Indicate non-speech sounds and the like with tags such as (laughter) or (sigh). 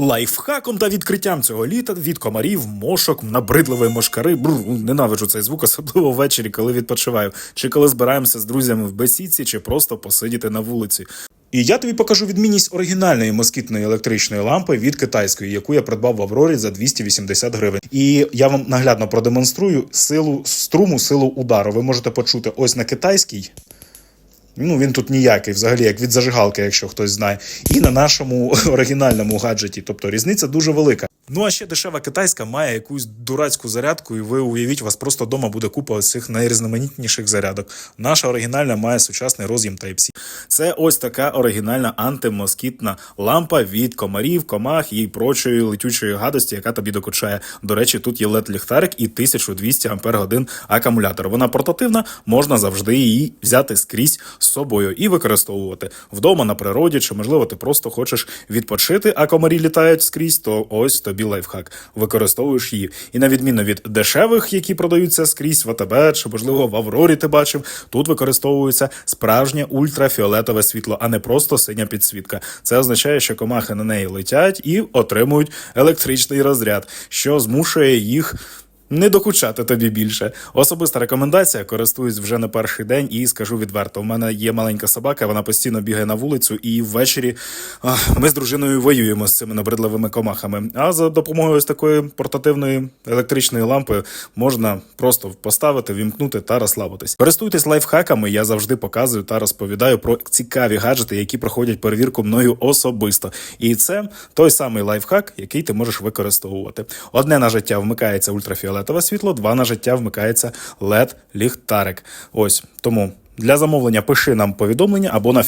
Лайфхаком та відкриттям цього літа від комарів, мошок, набридливої мошкари. Бру, ненавиджу цей звук, особливо ввечері, коли відпочиваю, чи коли збираємося з друзями в бесідці, чи просто посидіти на вулиці. І я тобі покажу відмінність оригінальної москітної електричної лампи від китайської, яку я придбав в Аврорі за 280 гривень. І я вам наглядно продемонструю силу струму, силу удару. Ви можете почути ось на китайській. Ну, він тут ніякий, взагалі, як від зажигалки, якщо хтось знає. І на нашому (laughs) оригінальному гаджеті. Тобто різниця дуже велика. Ну а ще дешева китайська має якусь дурацьку зарядку, і ви уявіть, у вас просто вдома буде купа цих найрізноманітніших зарядок. Наша оригінальна має сучасний роз'єм Type-C. Це ось така оригінальна антимоскітна лампа від комарів, комах і прочої летючої гадості, яка тобі докучає. До речі, тут є led ліхтарик і 1200 ампер годин акумулятор. Вона портативна, можна завжди її взяти скрізь з собою і використовувати вдома на природі, чи можливо ти просто хочеш відпочити, а комарі літають скрізь, то ось тобі лайфхак. Використовуєш її. І на відміну від дешевих, які продаються скрізь в АТБ, чи можливо в Аврорі ти бачив, тут використовується справжнє ультрафіолетове світло, а не просто синя підсвітка. Це означає, що комахи на неї летять і отримують електричний розряд, що змушує їх. Не докучати тобі більше. Особиста рекомендація. Користуюсь вже не перший день і скажу відверто. У мене є маленька собака, вона постійно бігає на вулицю, і ввечері ми з дружиною воюємо з цими набридливими комахами. А за допомогою ось такої портативної електричної лампи можна просто поставити, вімкнути та розслабитись. Користуйтесь лайфхаками. Я завжди показую та розповідаю про цікаві гаджети, які проходять перевірку мною особисто. І це той самий лайфхак, який ти можеш використовувати. Одне на життя вмикається ультрафіолетове світло, два на життя вмикається led ліхтарик. Ось тому для замовлення пиши нам повідомлення або на